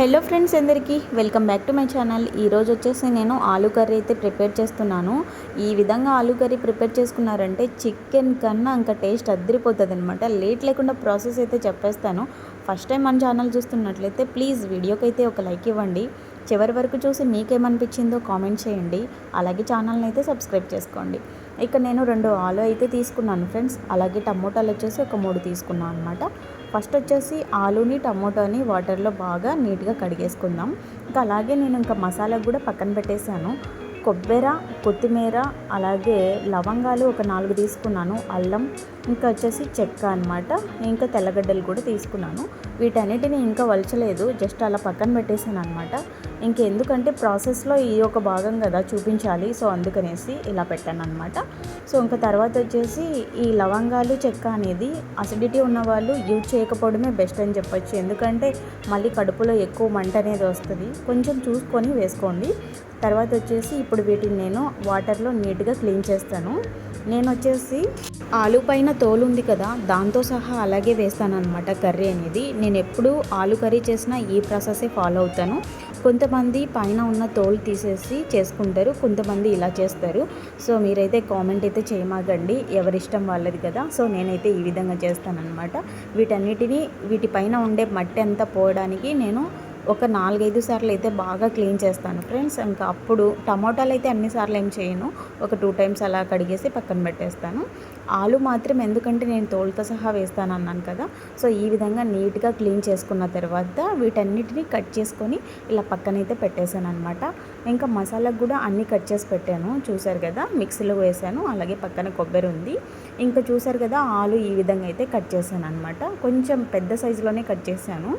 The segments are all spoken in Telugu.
హలో ఫ్రెండ్స్ అందరికీ welcome back to my channel. ఈరోజు వచ్చేసి నేను ఆలూ కర్రీ అయితే ప్రిపేర్ చేస్తున్నాను. ఈ విధంగా ఆలూ కర్రీ ప్రిపేర్ చేసుకున్నారంటే చికెన్ కన్నా ఇంకా టేస్ట్ అద్దరిపోతుంది అనమాట లేట్ లేకుండా ప్రాసెస్ అయితే చెప్పేస్తాను. ఫస్ట్ టైం మన ఛానల్ చూస్తున్నట్లయితే ప్లీజ్ వీడియోకి అయితే ఒక లైక్ ఇవ్వండి. చివరి వరకు చూసి మీకేమనిపించిందో కామెంట్ చేయండి. అలాగే ఛానల్ని అయితే సబ్స్క్రైబ్ చేసుకోండి. ఇక్కడ నేను రెండు ఆలు అయితే తీసుకున్నాను ఫ్రెండ్స్. అలాగే టమోటాలు వచ్చేసి ఒక మూడు తీసుకున్నాను అనమాట ఫస్ట్ వచ్చేసి ఆలుని టమోటాని వాటర్లో బాగా నీట్గా కడిగేసుకుందాం. ఇంకా అలాగే నేను ఇంకా మసాలా కూడా పక్కన పెట్టేశాను. కొబ్బెర కొత్తిమీర అలాగే లవంగాలు ఒక నాలుగు తీసుకున్నాను. అల్లం ఇంకా వచ్చేసి చెక్క అనమాట ఇంకా తెల్లగడ్డలు కూడా తీసుకున్నాను. వీటన్నిటిని ఇంకా వలచలేదు. జస్ట్ అలా పక్కన పెట్టేసాను అనమాట ఇంకెందుకంటే ప్రాసెస్లో ఈ ఒక భాగం కదా చూపించాలి. సో అందుకనేసి ఇలా పెట్టాను అనమాట సో ఇంకా తర్వాత వచ్చేసి ఈ లవంగాలు చెక్క అనేది అసిడిటీ ఉన్న వాళ్ళు యూజ్ చేయకపోవడమే బెస్ట్ అని చెప్పొచ్చు. ఎందుకంటే మళ్ళీ కడుపులో ఎక్కువ మంట అనేది వస్తుంది. కొంచెం చూసుకొని వేసుకోండి. తర్వాత వచ్చేసి ఇప్పుడు వీటిని నేను వాటర్లో నీట్గా క్లీన్ చేస్తాను. నేను వచ్చేసి ఆలు పైన తోలు ఉంది కదా దాంతో సహా అలాగే వేస్తాను అనమాట కర్రీ అనేది. నేను ఎప్పుడు ఆలు కర్రీ చేసినా ఈ ప్రాసెసే ఫాలో అవుతాను. కొంతమంది పైన ఉన్న తోలు తీసేసి చేసుకుంటారు కొంతమంది ఇలా చేస్తారు. సో మీరైతే కామెంట్ అయితే చేయమాగండి ఎవరిష్టం వాళ్ళది కదా. సో నేనైతే ఈ విధంగా చేస్తానన్నమాట. వీటన్నిటినీ వీటిపైన ఉండే మట్టి అంతా పోవడానికి నేను ఒక నాలుగైదు సార్లు అయితే బాగా క్లీన్ చేస్తాను ఫ్రెండ్స్. ఇంకా అప్పుడు టమాటాలు అయితే అన్నిసార్లు ఏం చేయను. ఒక టూ టైమ్స్ అలా కడిగేసి పక్కన పెట్టేస్తాను. ఆలు మాత్రం ఎందుకంటే నేను తోలుతో సహా వేస్తాను అన్నాను కదా. సో ఈ విధంగా నీట్గా క్లీన్ చేసుకున్న తర్వాత వీటన్నిటిని కట్ చేసుకొని ఇలా పక్కనైతే పెట్టేశాను అనమాట ఇంకా మసాలాకు కూడా అన్నీ కట్ చేసి పెట్టాను. చూసారు కదా మిక్సీలో వేసాను అలాగే పక్కన కొబ్బరి ఉంది. ఇంకా చూసారు కదా ఆలు ఈ విధంగా అయితే కట్ చేశాను అనమాట కొంచెం పెద్ద సైజులోనే కట్ చేశాను.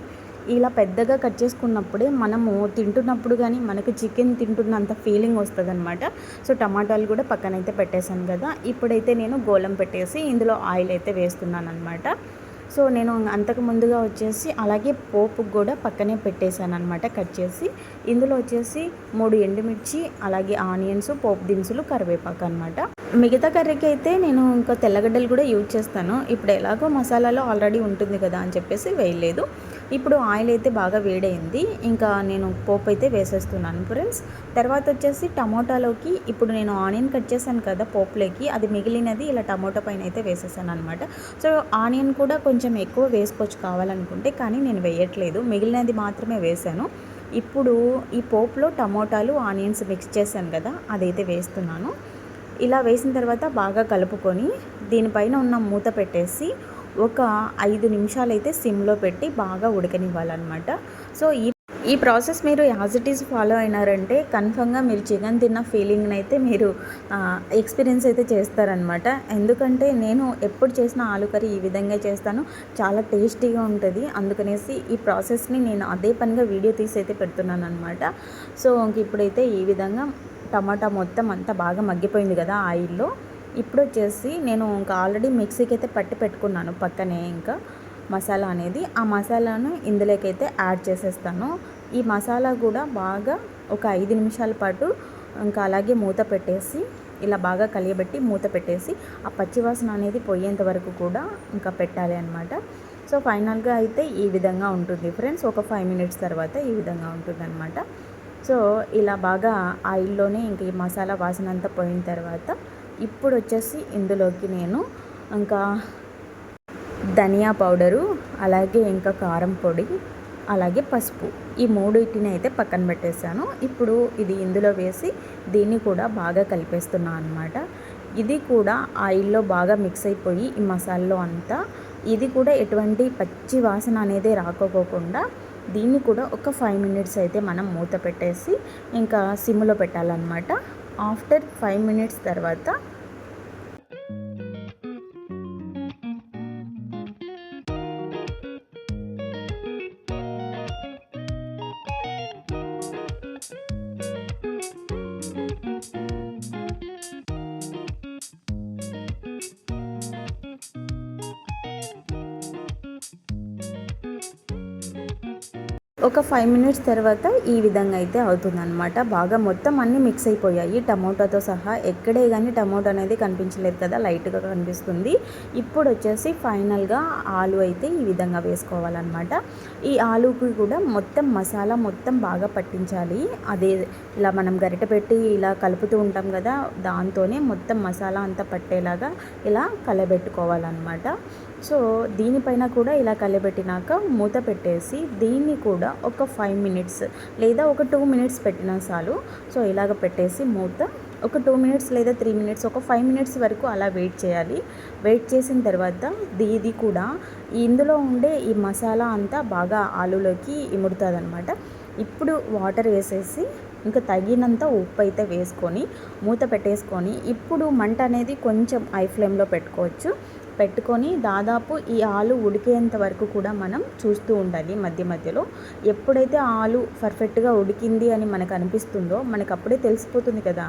ఇలా పెద్దగా కట్ చేసుకున్నప్పుడే మనము తింటున్నప్పుడు కానీ మనకు చికెన్ తింటున్నంత ఫీలింగ్ వస్తుంది అనమాట సో టమాటాలు కూడా పక్కనైతే పెట్టేశాను కదా. ఇప్పుడైతే నేను గోళం పెట్టేసి ఇందులో ఆయిల్ అయితే వేస్తున్నాను అనమాట సో నేను అంతకు ముందుగా వచ్చేసి అలాగే పోపు కూడా పక్కనే పెట్టేశాను అనమాట కట్ చేసి. ఇందులో వచ్చేసి మూడు ఎండుమిర్చి అలాగే ఆనియన్స్ పోపు దినుసులు కరివేపాకు అనమాట మిగతా కర్రీకి అయితే నేను ఇంకా తెల్లగడ్డలు కూడా యూజ్ చేస్తాను. ఇప్పుడు ఎలాగో మసాలాలో ఆల్రెడీ ఉంటుంది కదా అని చెప్పేసి వేయలేదు. ఇప్పుడు ఆయిల్ అయితే బాగా వేడైంది. ఇంకా నేను పోపు అయితే వేసేస్తున్నాను ఫ్రెండ్స్. తర్వాత వచ్చేసి టమోటాలోకి ఇప్పుడు నేను ఆనియన్ కట్ చేశాను కదా పోపులోకి. అది మిగిలినది ఇలా టమోటా పైన అయితే వేసేసాను అనమాట సో ఆనియన్ కూడా కొంచెం ఎక్కువ వేసుకోవచ్చు కావాలనుకుంటే కానీ నేను వేయట్లేదు. మిగిలినది మాత్రమే వేసాను ఇప్పుడు ఈ పోపులో టమోటాలు ఆనియన్స్ మిక్స్ చేశాను కదా అదైతే వేస్తున్నాను. ఇలా వేసిన తర్వాత బాగా కలుపుకొని దీనిపైన ఉన్న మూత పెట్టేసి ఒక ఐదు నిమిషాలు అయితే సిమ్లో పెట్టి బాగా ఉడకనివ్వాలన్నమాట. సో ఈ ఈ ప్రాసెస్ మీరు యాజ్ ఇట్ ఈస్ ఫాలో అయినారంటే కన్ఫర్మ్గా మీరు చికెన్ తిన్న ఫీలింగ్ని అయితే మీరు ఎక్స్పీరియన్స్ అయితే చేస్తారనమాట ఎందుకంటే నేను ఎప్పుడు చేసిన ఆలు కర్రీ ఈ విధంగా చేస్తాను. చాలా టేస్టీగా ఉంటుంది. అందుకనేసి ఈ ప్రాసెస్ని నేను అదే పనిగా వీడియో తీసి అయితే పెడుతున్నాను అనమాట సో ఇంక ఇప్పుడైతే ఈ విధంగా టమాటా మొత్తం అంతా బాగా మగ్గిపోయింది కదా ఆయిల్లో ఇప్పుడు వచ్చేసి నేను ఇంకా ఆల్రెడీ మిక్సీకి అయితే పట్టి పెట్టుకున్నాను పక్కనే ఇంకా మసాలా అనేది. ఆ మసాలాను ఇందులోకైతే యాడ్ చేసేస్తాను. ఈ మసాలా కూడా బాగా ఒక ఐదు నిమిషాల పాటు ఇంకా అలాగే మూత పెట్టేసి ఇలా బాగా కలియబెట్టి మూత పెట్టేసి ఆ పచ్చివాసన అనేది పోయేంత వరకు కూడా ఇంకా పెట్టాలి అనమాట సో ఫైనల్గా అయితే ఈ విధంగా ఉంటుంది ఫ్రెండ్స్. ఒక ఫైవ్ మినిట్స్ తర్వాత ఈ విధంగా ఉంటుంది అనమాట సో ఇలా బాగా ఆయిల్లోనే ఇంక ఈ మసాలా వాసన అంతా పోయిన తర్వాత ఇప్పుడు వచ్చేసి ఇందులోకి నేను ఇంకా ధనియా పౌడరు అలాగే ఇంకా కారం పొడి అలాగే పసుపు ఈ మూడింటిని అయితే పక్కన పెట్టేశాను. ఇప్పుడు ఇది ఇందులో వేసి దీన్ని కూడా బాగా కలిపేస్తున్నాను అనమాట ఇది కూడా ఆయిల్లో బాగా మిక్స్ అయిపోయి ఈ మసాల్లో అంతా. ఇది కూడా ఎటువంటి పచ్చి వాసన అనేది రాకపోకుండా దీన్ని కూడా ఒక ఫైవ్ మినిట్స్ అయితే మనం మూత పెట్టేసి ఇంకా సిమ్లో పెట్టాలన్నమాట. ఆఫ్టర్ ఫైవ్ మినిట్స్ తర్వాత ఒక ఫైవ్ మినిట్స్ తర్వాత ఈ విధంగా అయితే అవుతుందన్నమాట. బాగా మొత్తం అన్నీ మిక్స్ అయిపోయాయి. టమోటాతో సహా ఎక్కడే కానీ టమోటా అనేది కనిపించలేదు కదా లైట్గా కనిపిస్తుంది. ఇప్పుడు వచ్చేసి ఫైనల్గా ఆలు అయితే ఈ విధంగా వేసుకోవాలన్నమాట. ఈ ఆలుకి కూడా మొత్తం మసాలా మొత్తం బాగా పట్టించాలి. అదే ఇలా మనం గరిట పెట్టి ఇలా కలుపుతూ ఉంటాం కదా దాంతోనే మొత్తం మసాలా అంతా పట్టేలాగా ఇలా కలబెట్టుకోవాలన్నమాట. సో దీనిపైన కూడా ఇలా కలబెట్టినాక మూత పెట్టేసి దీన్ని కూడా ఒక ఫైవ్ మినిట్స్ లేదా ఒక టూ మినిట్స్ పెట్టినా చాలు. సో ఇలాగ పెట్టేసి మూత ఒక టూ మినిట్స్ లేదా త్రీ మినిట్స్ ఒక ఫైవ్ మినిట్స్ వరకు అలా వెయిట్ చేయాలి. వెయిట్ చేసిన తర్వాత ఇది కూడా ఇందులో ఉండే ఈ మసాలా అంతా బాగా ఆలులోకి ఇముడుతుంది అనమాట ఇప్పుడు వాటర్ వేసేసి ఇంకా తగినంత ఉప్పు అయితే వేసుకొని మూత పెట్టేసుకొని ఇప్పుడు మంట అనేది కొంచెం ఐ ఫ్లేమ్లో పెట్టుకోవచ్చు. పెట్టుకొని దాదాపు ఈ ఆలు ఉడికేంత వరకు కూడా మనం చూస్తూ ఉండాలి మధ్య మధ్యలో. ఎప్పుడైతే ఆలు పర్ఫెక్ట్గా ఉడికింది అని మనకు అనిపిస్తుందో మనకు అప్పుడే తెలిసిపోతుంది కదా.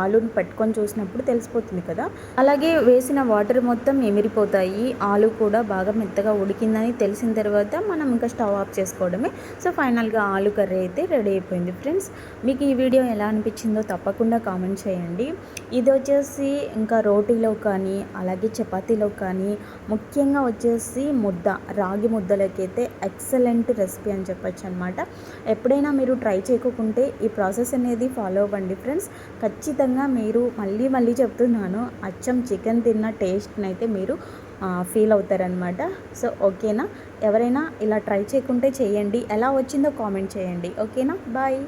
ఆలుని పెట్టుకొని చూసినప్పుడు తెలిసిపోతుంది కదా. అలాగే వేసిన వాటర్ మొత్తం ఎమిరిపోతాయి. ఆలు కూడా బాగా మెత్తగా ఉడికిందని తెలిసిన తర్వాత మనం ఇంకా స్టవ్ ఆఫ్ చేసుకోవడమే. సో ఫైనల్గా ఆలు కర్రీ అయితే రెడీ అయిపోయింది ఫ్రెండ్స్. మీకు ఈ వీడియో ఎలా అనిపించిందో తప్పకుండా కామెంట్ చేయండి. ఇది వచ్చేసి ఇంకా రోటీలో కానీ అలాగే చపాతీలో కానీ కానీ ముఖ్యంగా వచ్చేసి ముద్ద రాగి ముద్దలకైతే ఎక్సలెంట్ రెసిపీ అని చెప్పొచ్చు అనమాట ఎప్పుడైనా మీరు ట్రై చేయకుంటే ఈ ప్రాసెస్ అనేది ఫాలో అవ్వండి ఫ్రెండ్స్. ఖచ్చితంగా మీరు మళ్ళీ మళ్ళీ చెప్తున్నాను అచ్చం చికెన్ తిన్న టేస్ట్ని అయితే మీరు ఫీల్ అవుతారనమాట. సో ఓకేనా? ఎవరైనా ఇలా ట్రై చేయకుంటే చేయండి. ఎలా వచ్చిందో కామెంట్ చేయండి. ఓకేనా? బాయ్.